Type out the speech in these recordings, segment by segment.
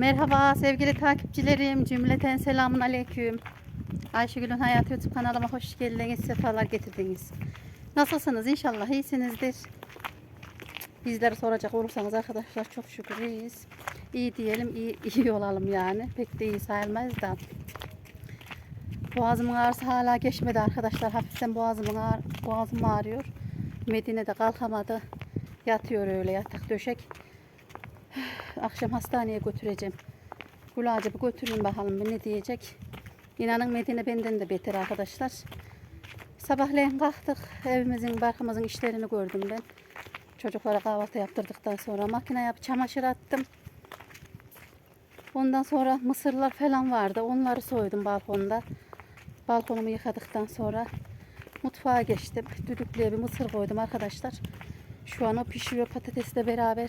Merhaba sevgili takipçilerim. Cümleten selamun aleyküm. Ayşegül'ün Hayatı YouTube kanalıma hoş geldiniz. Sefalar getirdiniz. Nasılsınız? İnşallah iyisinizdir. Bizleri soracak olursanız arkadaşlar çok şükür iyiyiz. İyi diyelim, iyi, iyi olalım yani. Pek de iyi sayılmaz da. Boğazımın ağrısı hala geçmedi arkadaşlar. Hafiften boğazımın ağrı, boğazım ağrıyor. Medine'de kalkamadı. Yatıyor öyle yatak döşek. Akşam hastaneye götüreceğim. Gülacı bir götüreyim bakalım ne diyecek. İnanın Medine benden de beter arkadaşlar. Sabahleyin kalktık. Evimizin, barkımızın işlerini gördüm ben. Çocuklara kahvaltı yaptırdıktan sonra makine yap, çamaşır attım. Ondan sonra mısırlar falan vardı. Onları soydum balkonda. Balkonumu yıkadıktan sonra mutfağa geçtim. Düdüklüye bir mısır koydum arkadaşlar. Şu an o pişiyor patatesle beraber.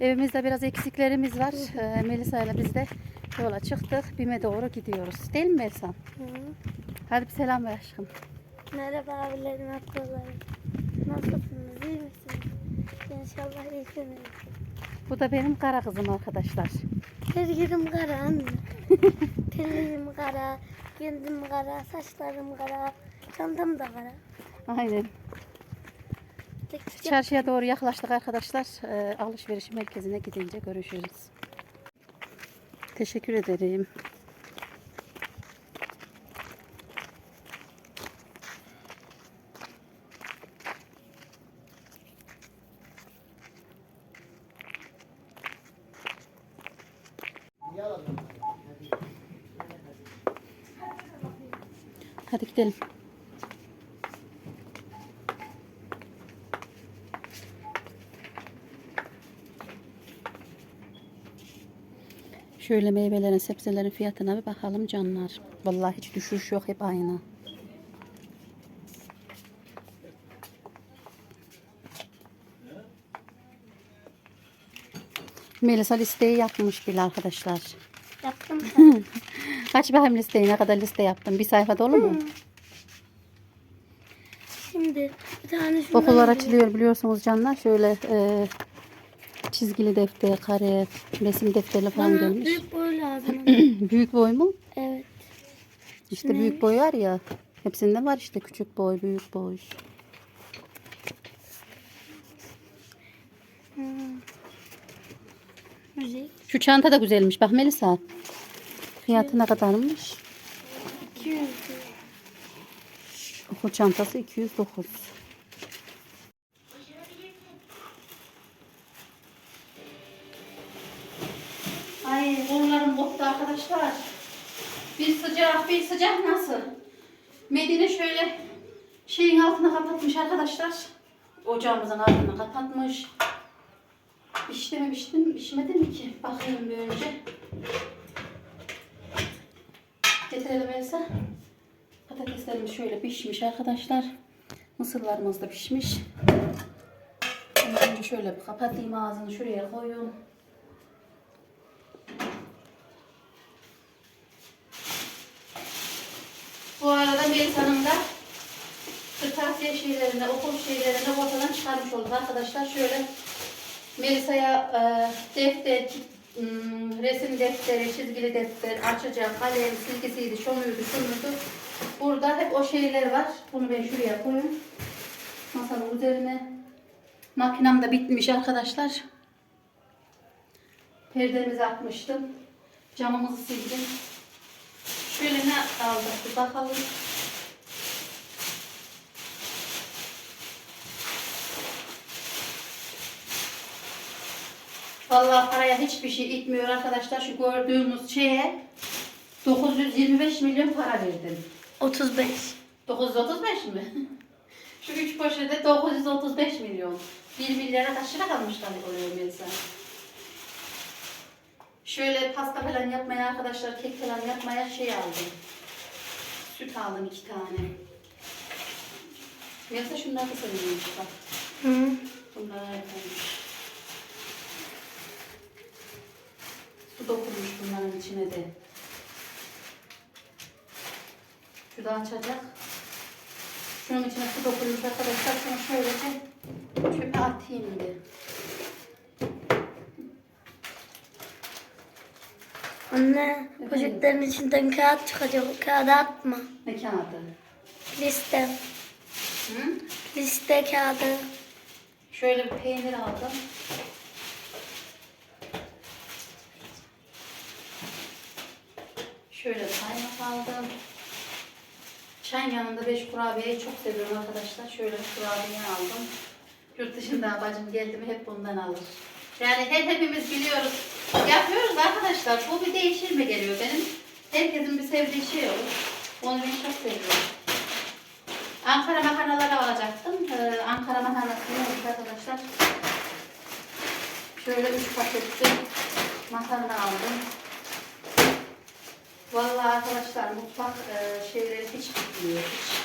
Evimizde biraz eksiklerimiz var. Ee, Melisa ile biz de yola çıktık. BİM'e doğru gidiyoruz. Değil mi Melisa? Hadi bir selam ver aşkım. Merhaba abilerim, ablalarım. Nasılsınız, iyi misiniz? İnşallah iyisiniz. Bu da benim kara kızım arkadaşlar. Her yerim kara anne. Telim kara, kendim kara, saçlarım kara, çantam da kara. Aynen. Çarşıya doğru yaklaştık arkadaşlar. Ee, alışveriş merkezine gidince görüşürüz. Teşekkür ederim. Hadi gidelim. Şöyle meyvelerin, sebzelerin fiyatına bir bakalım canlar. Vallahi hiç düşüş yok hep aynı. Melisa listeyi yapmış bile arkadaşlar. yaptım. Kaç bakayım listeyi ne kadar liste yaptım? Bir sayfa dolu mu? Şimdi bir tane Okullar açılıyor biliyorsunuz canlar. Şöyle e, çizgili defter, kare, resim defteri falan Bana gelmiş. büyük boy lazım. büyük boy mu? evet. İşte Ne? büyük boy var ya. Hepsinde var işte küçük boy, büyük boy. Müzik. Şu çanta da güzelmiş. Bak Melisa. Fiyatı ne kadarmış? 200 lira. Okul çantası 209. koptu arkadaşlar. Bir sıcak bir sıcak nasıl? Medine şöyle şeyin altına kapatmış arkadaşlar. Ocağımızın altına kapatmış. Mi pişti mi ki? Bakayım bir önce. Getirelim Elsa. Patateslerimiz şöyle pişmiş arkadaşlar. Mısırlarımız da pişmiş. Önce şöyle bir kapatayım ağzını şuraya koyun. Bu arada Melisa'nın da kırtasiye şeylerini, okul şeylerini ortadan çıkarmış olduk arkadaşlar. Şöyle Melisa'ya e, defter, ım, resim defteri, çizgili defter, açacak, kalem, silgisiydi, şunuydu, şunuydu. Burada hep o şeyler var. Bunu ben şuraya koyayım. Masanın üzerine. Makinem de bitmiş arkadaşlar. Perdemizi atmıştım. Camımızı sildim. Şöyle ne aldık bakalım. Vallahi paraya hiçbir şey itmiyor arkadaşlar. Şu gördüğümüz şeye 925 milyon para verdim. 35. 935 mi? Şu üç poşete 935 milyon. 1 milyara kaç lira kalmış tabii oluyor Melisa. Şöyle pasta falan yapmaya arkadaşlar, kek falan yapmaya şey aldım. Süt aldım iki tane. Melisa şunlar da seviyormuş bak. Hı. Bunlar yapılmış. Su dokunmuş bunların içine de. Şu da açacak. Şunun içine su dokunmuş arkadaşlar. Şunu şöylece çöpe atayım bir. Anne poşetlerin içinden kağıt çıkacak. O kağıdı atma. Ne kağıdı? Liste. Hı? Liste kağıdı. Şöyle bir peynir aldım. Şöyle kaymak aldım. Çay yanında beş kurabiyeyi çok seviyorum arkadaşlar. Şöyle kurabiye aldım. Yurt dışında bacım geldi mi hep bundan alır. Yani her hepimiz biliyoruz. Yapıyoruz arkadaşlar. Bu bir değişir mi geliyor benim? Herkesin bir sevdiği şey olur. Onu ben çok seviyorum. Ankara makarnaları alacaktım. Ee, Ankara makarnası ne olmuş arkadaşlar? Şöyle üç paketli makarna aldım. Vallahi arkadaşlar mutfak e, şeyleri hiç bitmiyor hiç.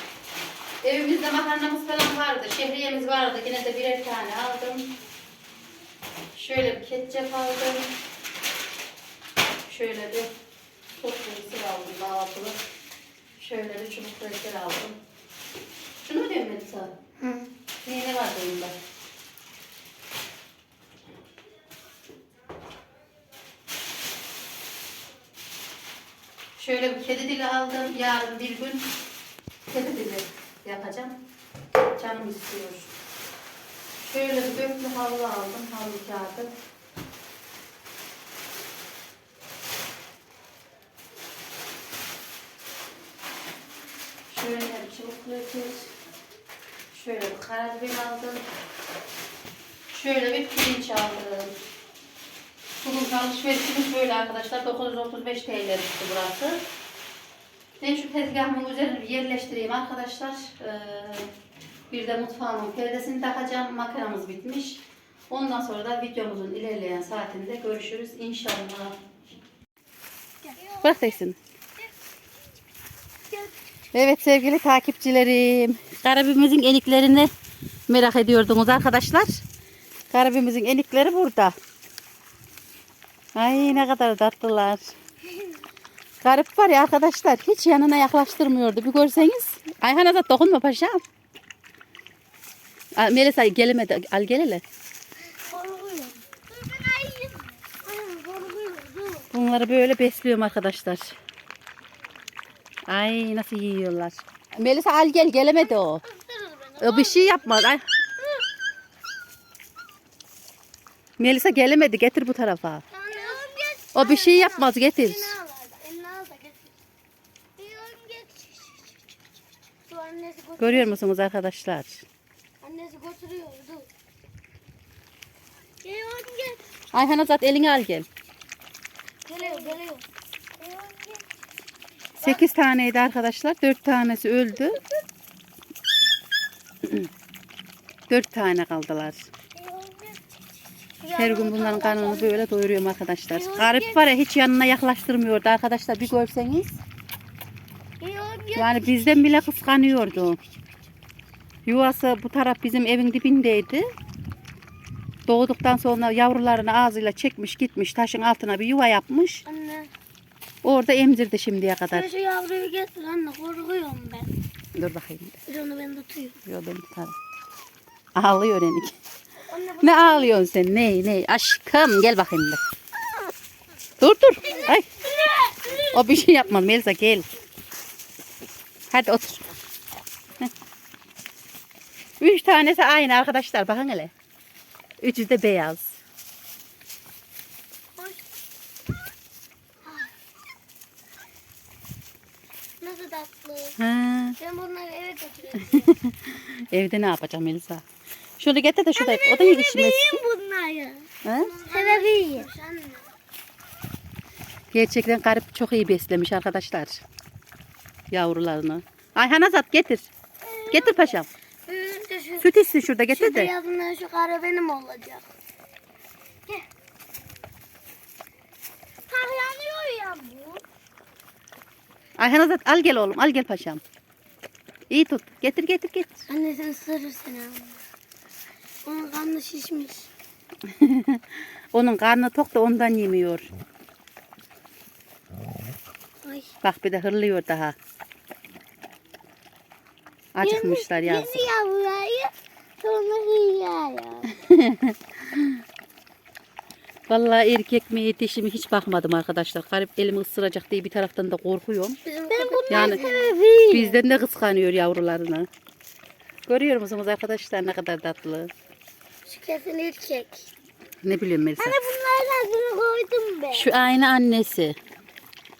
Evimizde makarnamız falan vardı. Şehriyemiz vardı. Yine de birer tane aldım. Şöyle bir ketçap aldım. Şöyle bir toplu mısır aldım dağıtılı. Şöyle bir çubuk kraker aldım. Şunu mu diyorum Melisa? Hı. Ne, ne var bunda? Şöyle bir kedi dili aldım. Yarın bir gün kedi dili yapacağım. Canım istiyor. Şöyle bir dörtlü havlu aldım. Havlu kağıdı. Şöyle bir çubuk kraker. Şöyle bir karabiber aldım. Şöyle bir pirinç aldım. Bugün alışverişimiz böyle arkadaşlar. 935 TL tuttu burası. Ben şu tezgahımın üzerine yerleştireyim arkadaşlar. Ee, bir de mutfağımın perdesini takacağım. Makinamız bitmiş. Ondan sonra da videomuzun ilerleyen saatinde görüşürüz inşallah. Bırak teksin. Evet sevgili takipçilerim. Karabimizin eniklerini merak ediyordunuz arkadaşlar. Karabimizin enikleri burada. Ay ne kadar tatlılar. Garip var ya arkadaşlar hiç yanına yaklaştırmıyordu. Bir görseniz. Ayhan Azat dokunma paşam. Melisa gelemedi. Al gel hele. Korkuyorum. Ben ayıyım. Ayım korkuyorum. Dur. Bunları böyle besliyorum arkadaşlar. Ay nasıl yiyorlar. Melisa al gel gelemedi o. O bir şey yapmaz. Ay. Melisa gelemedi getir bu tarafa. O bir şey yapmaz getir. Elini al. Elini al da getir. Annesi götürüyor. Görüyor musunuz arkadaşlar? Annesi götürüyor. Dur. Diyorum geç. Ayhan Azat elini al gel. Geliyor geliyor. 8 taneydi arkadaşlar. 4 tanesi öldü. 4 tane kaldılar. Her gün bunların karnını böyle doyuruyorum arkadaşlar. Garip var ya hiç yanına yaklaştırmıyordu arkadaşlar bir görseniz. Yani bizden bile kıskanıyordu. Yuvası bu taraf bizim evin dibindeydi. Doğduktan sonra yavrularını ağzıyla çekmiş gitmiş taşın altına bir yuva yapmış. Anne. Orada emzirdi şimdiye kadar. şu yavruyu getir anne korkuyorum ben. Dur bakayım. Bir onu ben tutuyorum. Yo ben tutarım. Ağlıyor enik. Ne ağlıyorsun sen? Ne ne? Aşkım gel bakayım bir. Dur dur. Ay. O bir şey yapmaz Melisa gel. Hadi otur. Heh. Üç tanesi aynı arkadaşlar bakın hele. Üçü de beyaz. nasıl tatlı. Ha, Ben bunları eve götürüyorum. evde ne yapacağım Melisa? Şunu getir de şurada o da yetişmez. bunları. Sebebiyim. Anne. Gerçekten garip çok iyi beslemiş arkadaşlar. Yavrularını. Ayhan Azat getir. Getir paşam. Şu, Süt içsin şurada şu getir de. beyazından şu kara benim olacak. Gel. Parlanıyor ya bu. Ayhan Azat al gel oğlum al gel paşam. İyi tut. Getir getir getir. Anne sen ısırır seni anne. Onun karnı şişmiş. Onun karnı tok da ondan yemiyor. Ay. Bak bir de hırlıyor daha. Acıkmışlar yazık. Yeni yavruları sonra ya. Vallahi erkek mi dişi mi hiç bakmadım arkadaşlar. Garip elimi ısıracak diye bir taraftan da korkuyorum. Yani bizden de kıskanıyor yavrularını. Görüyor musunuz arkadaşlar ne kadar tatlı. Kesin erkek. Ne biliyorum Melisa. Anne bunların adını koydum ben. Şu aynı annesi.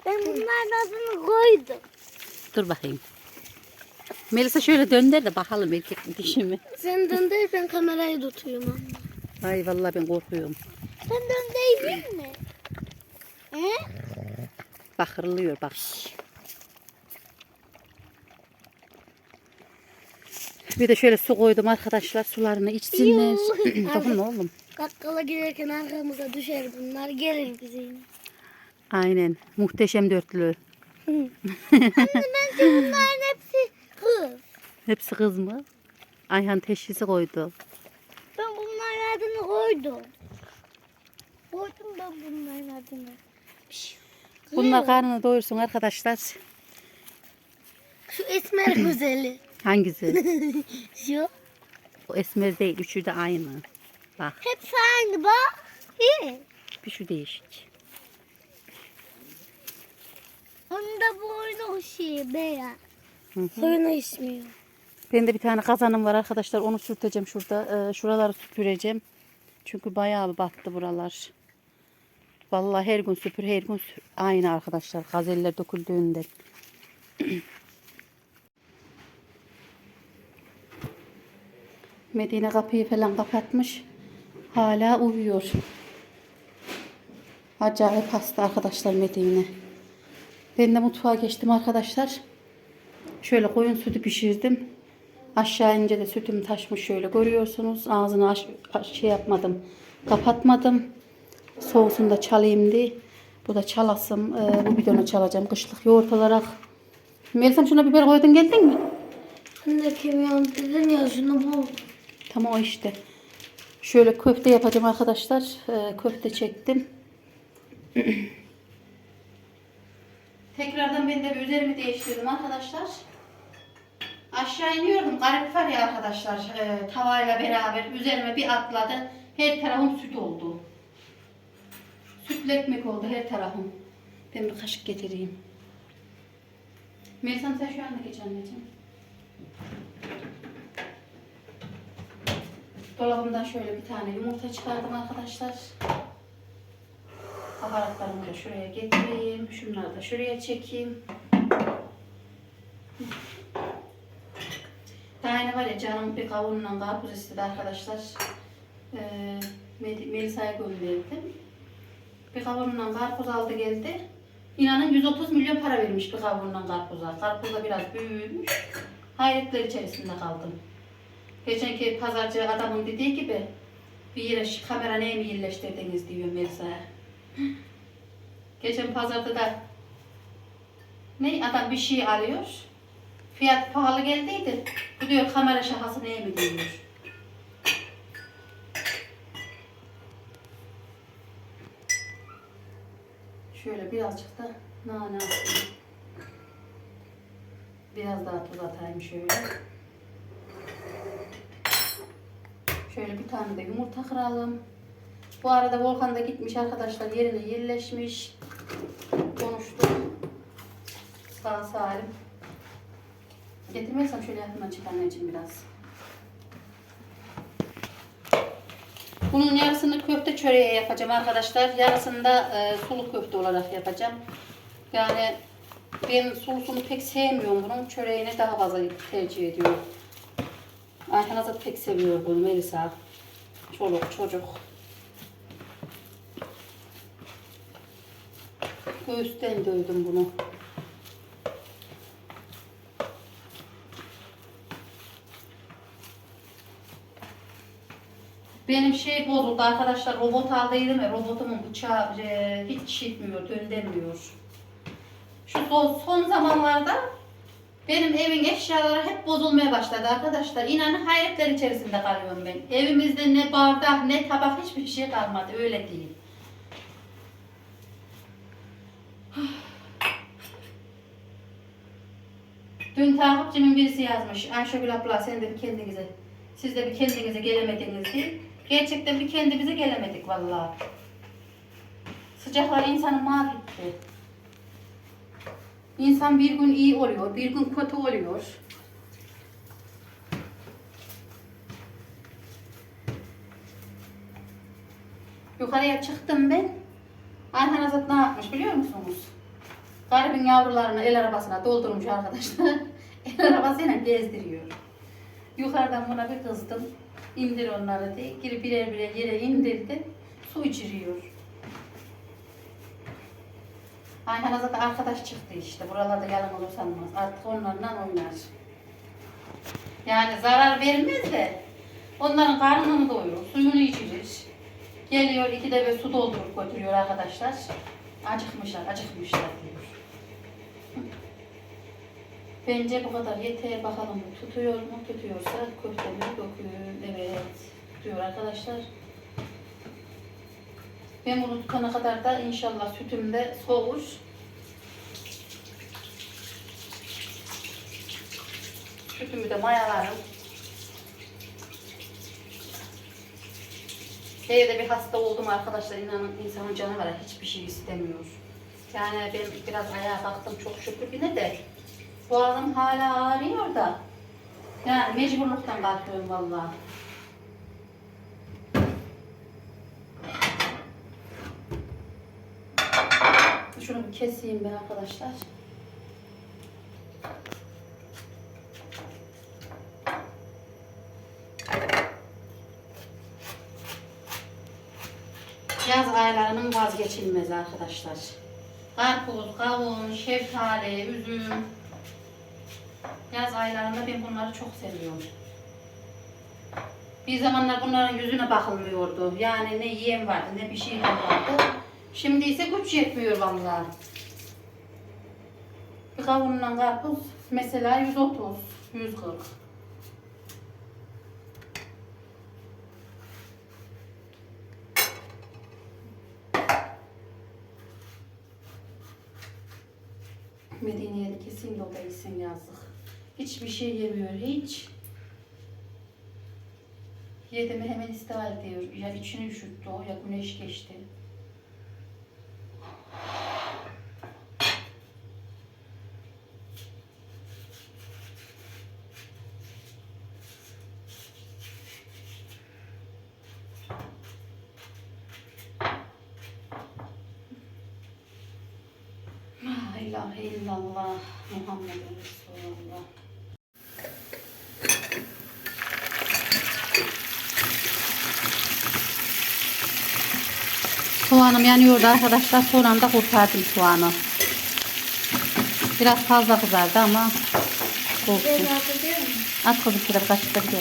Ben bunların adını koydum. Dur bakayım. Melisa şöyle dönder de bakalım erkek mi dişi mi? Sen döndür ben kamerayı tutuyorum anne. Ay vallahi ben korkuyorum. Sen döndüreyim mi? He? Bakırlıyor bak. Bir de şöyle su koydum arkadaşlar sularını içsinler. Dokunma oğlum. Bakkala giderken arkamıza düşer bunlar gelir bize yine. Aynen. Muhteşem dörtlü. Anne bence bunların hepsi kız. Hepsi kız mı? Ayhan teşhisi koydu. Ben bunların adını koydum. Koydum ben bunların adını. Bunlar karnını doyursun arkadaşlar. Şu esmer güzeli. Hangisi? Şu. o esmer değil. Üçü de aynı. Bak Hepsi aynı bak. İyi. bir şu değişik. Onun da boynu şey beyaz. Hı hı. Soyunu içmiyor. Ben de bir tane kazanım var arkadaşlar. Onu sürteceğim şurada. Ee, şuraları süpüreceğim. Çünkü bayağı battı buralar. Vallahi her gün süpür, her gün sür. Aynı arkadaşlar. Gazeller döküldüğünde. Medine kapıyı falan kapatmış. Hala uyuyor. Acayip hasta arkadaşlar Medine. Ben de mutfağa geçtim arkadaşlar. Şöyle koyun sütü pişirdim. Aşağı ince de sütüm taşmış şöyle görüyorsunuz. Ağzını aç, aç- şey yapmadım. Kapatmadım. Soğusun da çalayım diye. Bu da çalasım. Ee, bu bidonu çalacağım kışlık yoğurt olarak. Melisa'm şuna biber koydun geldin mi? Anne kimyon dedin ya şunu bul. Tamam o işte. Şöyle köfte yapacağım arkadaşlar. Ee, köfte çektim. Tekrardan ben de bir üzerimi değiştirdim arkadaşlar. Aşağı iniyordum. Garip var ya arkadaşlar. e, tavayla beraber üzerime bir atladı. Her tarafım süt oldu. Sütlü ekmek oldu her tarafım. Ben bir kaşık getireyim. Melisa'm sen şu anda geç anneciğim. Dolabımdan şöyle bir tane yumurta çıkardım arkadaşlar. Baharatlarımı da şuraya getireyim. Şunları da şuraya çekeyim. Daha yine var ya canım bir kavunla karpuz istedi arkadaşlar. Ee, Mel- Melisa'ya gönderdim. Bir kavunla karpuz aldı geldi. İnanın 130 milyon para vermiş bir kavunla karpuza. Karpuz da biraz büyümüş. Hayretler içerisinde kaldım. Geçenki pazarcı adamın dediği gibi bir yere şu kamera neye mi yerleştirdiniz diyor Melisa'ya. Geçen pazarda da ne adam bir şey alıyor. Fiyat pahalı geldiydi. Bu diyor kamera şahası neye mi diyor. Şöyle birazcık da nane atayım. Biraz daha tuz atayım şöyle. Şöyle bir tane de yumurta kıralım. Bu arada Volkan da gitmiş arkadaşlar yerine yerleşmiş. Konuştuk. Sağ salim. Getirmezsem şöyle yakından çık anneciğim biraz. Bunun yarısını köfte çöreğe yapacağım arkadaşlar. Yarısını da e, sulu köfte olarak yapacağım. Yani ben sulusunu pek sevmiyorum bunun. Çöreğini daha fazla tercih ediyorum. Ayhan Azat pek seviyor bunu Melisa. Çoluk çocuk. Göğüsten dövdüm bunu. Benim şey bozuldu arkadaşlar robot aldıydım ya robotumun bıçağı e, hiç şişmiyor, döndürmüyor. Şu son zamanlarda benim evin eşyaları hep bozulmaya başladı arkadaşlar. İnanın hayretler içerisinde kalıyorum ben. Evimizde ne bardak ne tabak hiçbir şey kalmadı öyle değil. Dün takipçimin birisi yazmış. Ayşegül abla sen de bir kendinize, siz de bir kendinize gelemediniz diye. Gerçekten bir kendimize gelemedik vallahi. Sıcaklar insanı mahvetti. İnsan bir gün iyi oluyor, bir gün kötü oluyor. Yukarıya çıktım ben. Ayhan Azat ne yapmış biliyor musunuz? Garibin yavrularını el arabasına doldurmuş arkadaşlar. el arabasıyla gezdiriyor. Yukarıdan buna bir kızdım. İndir onları diye. Geri birer birer yere indirdi. Su içiriyor. Ayhan Azat arkadaş çıktı işte. Buralarda yalan olur sanmaz. Artık onlarla oynar. Yani zarar vermez de onların karnını doyurur, suyunu içirir. Geliyor iki de bir su doldurup götürüyor arkadaşlar. Acıkmışlar, acıkmışlar diyor. Bence bu kadar yeter. Bakalım tutuyor mu? Tutuyorsa köftemi döküyor. Evet. Tutuyor arkadaşlar. Ben bunu tutana kadar da inşallah sütüm de soğur. Sütümü de mayalarım. Evde bir hasta oldum arkadaşlar. İnanın insanın canı var. Hiçbir şey istemiyor. Yani ben biraz ayağa kalktım çok şükür yine de. Boğazım hala ağrıyor da. Yani mecburluktan kalkıyorum vallahi. Şunu bir keseyim ben arkadaşlar. Yaz aylarının vazgeçilmezi arkadaşlar. Karpuz, kavun, şeftali, üzüm. Yaz aylarında ben bunları çok seviyorum. Bir zamanlar bunların yüzüne bakılmıyordu. Yani ne yiyem vardı ne bir şey vardı. Şimdi ise güç yetmiyor vallahi. Bir kavunla karpuz mesela 130, 140. Medine'ye kesin da yesin yazık. Hiçbir şey yemiyor hiç. Yedi mi hemen istihar ediyor. Ya içini üşüttü o ya güneş geçti. İlahe illallah Muhammedun Resulullah. Soğanım yanıyordu arkadaşlar. Son anda kurtardım soğanı. Biraz fazla kızardı ama olsun. At şurada kaşıkta bir.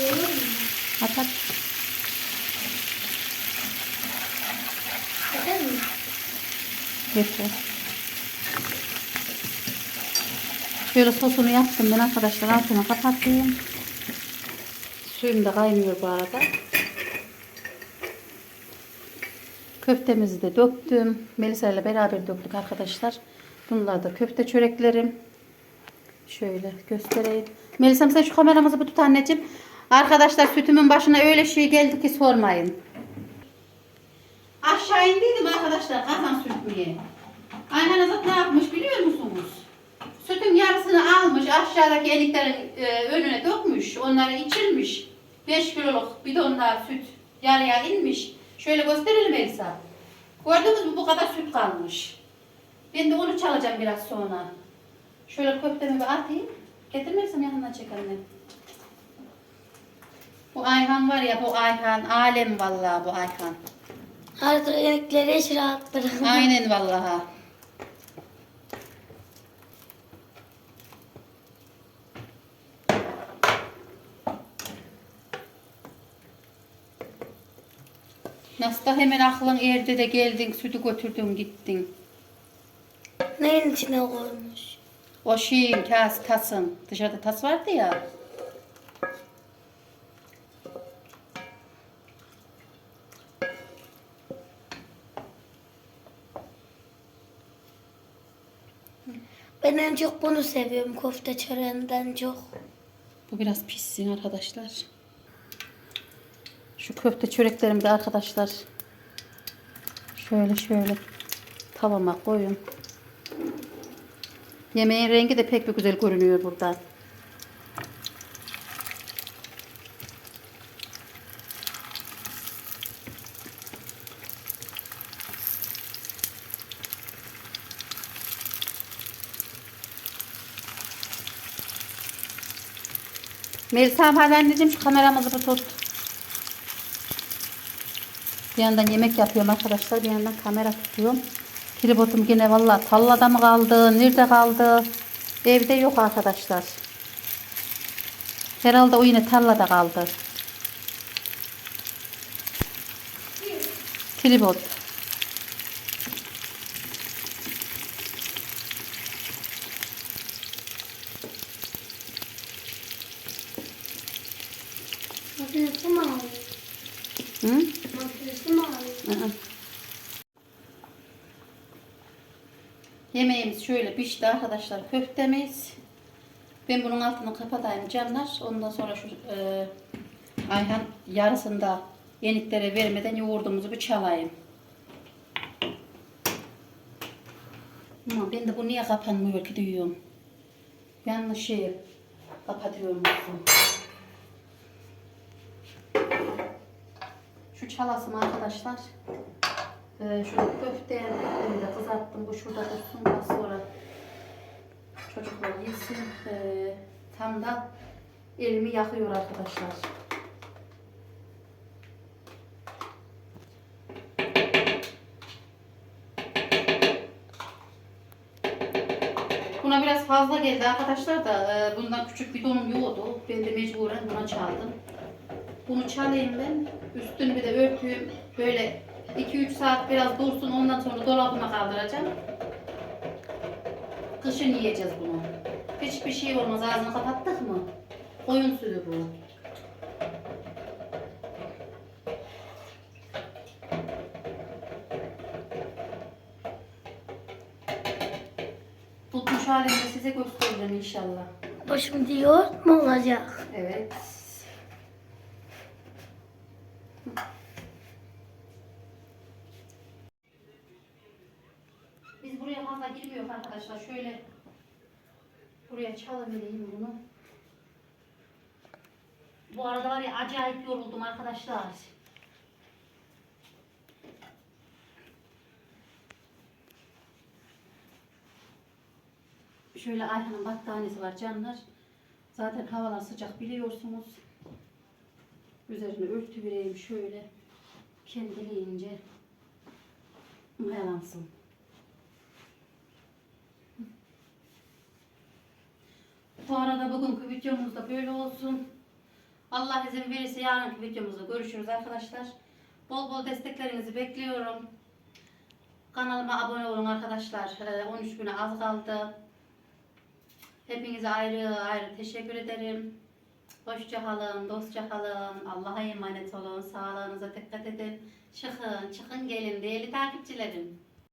Olur mu? At at. Yeter mi? Yeter. Şöyle sosunu yaptım ben arkadaşlar. Altını kapattım. Suyum da kaynıyor bu arada. Köftemizi de döktüm. Melisa ile beraber döktük arkadaşlar. Bunlar da köfte çöreklerim. Şöyle göstereyim. Melisa'm sen şu kameramızı bir tut anneciğim. Arkadaşlar sütümün başına öyle şey geldi ki sormayın. Aşağı indiydim arkadaşlar kazan sürtmeye. Ayhan Azat ne yapmış biliyor musunuz? Sütün yarısını almış aşağıdaki eliklerin e, önüne dökmüş. Onları içirmiş. 5 kiloluk bidonlar süt yarıya inmiş. Şöyle gösterelim Elisa. Gördünüz mü bu kadar süt kalmış. Ben de onu çalacağım biraz sonra. Şöyle köftemi bir atayım. Getirmezsem yanına çek. Bu Ayhan var ya bu Ayhan. Alem vallahi bu Ayhan. Artık renkleri hiç rahat bırakma. Aynen vallahi. Nasıl da hemen aklın erdi de geldin sütü götürdün gittin. Neyin içine koymuş? O şeyin kas tasın dışarıda tas vardı ya. En çok bunu seviyorum köfte çöreğinden çok. Bu biraz pişsin arkadaşlar. Şu köfte çöreklerimi de arkadaşlar Şöyle şöyle tavama koyun. Yemeğin rengi de pek bir güzel görünüyor burada. Melisa hadi anneciğim şu kameramızı bir tut. Bir yandan yemek yapıyorum arkadaşlar. Bir yandan kamera tutuyorum. Tripodum yine valla tallada mı kaldı? Nerede kaldı? Evde yok arkadaşlar. Herhalde o yine tarlada kaldı. Tripod. Makinesi mi ağrıyor? Hı? Makinesi mi ağrıyor? Hı hı. Şöyle pişti arkadaşlar. Köftemiz. Ben bunun altını kapatayım canlar. Ondan sonra şu e, Ayhan yarısında yeniklere vermeden yoğurdumuzu bir çalayım. Ama ben de bu niye kapanmıyor ki diyorum. Yanlış şey kapatıyorum. Şu çalasım arkadaşlar. Ee, şurada köfte de kızarttım. Bu şurada dursun. Sonra çocuklar yesin. Ee, tam da elimi yakıyor arkadaşlar. Buna biraz fazla geldi arkadaşlar da e, bundan küçük bidonum yoktu. Ben de mecburen buna çaldım. Bunu çalayım ben. Üstünü bir de örtüyüm. Böyle 2-3 saat biraz dursun. Ondan sonra dolabıma kaldıracağım. Kışın yiyeceğiz bunu. Hiçbir şey olmaz. Ağzını kapattık mı? Koyun sütü bu. Tutmuş halinde size göstereceğim inşallah. Bu şimdi yoğurt mu olacak? Evet. Biz buraya fazla girmiyoruz arkadaşlar. Şöyle buraya çalıvereyim bunu. Bu arada var ya acayip yoruldum arkadaşlar. Şöyle Ayhan'ın battaniyesi var canlar. Zaten havalar sıcak biliyorsunuz. Üzerine örtü vereyim şöyle. Kendiliğince mayalansın. Bu arada bugünkü videomuz da böyle olsun. Allah izin verirse yarınki videomuzda görüşürüz arkadaşlar. Bol bol desteklerinizi bekliyorum. Kanalıma abone olun arkadaşlar. Ee, 13 güne az kaldı. Hepinize ayrı ayrı teşekkür ederim. Hoşça kalın, dostça kalın. Allah'a emanet olun. Sağlığınıza dikkat edin. Çıkın, çıkın gelin değerli takipçilerim.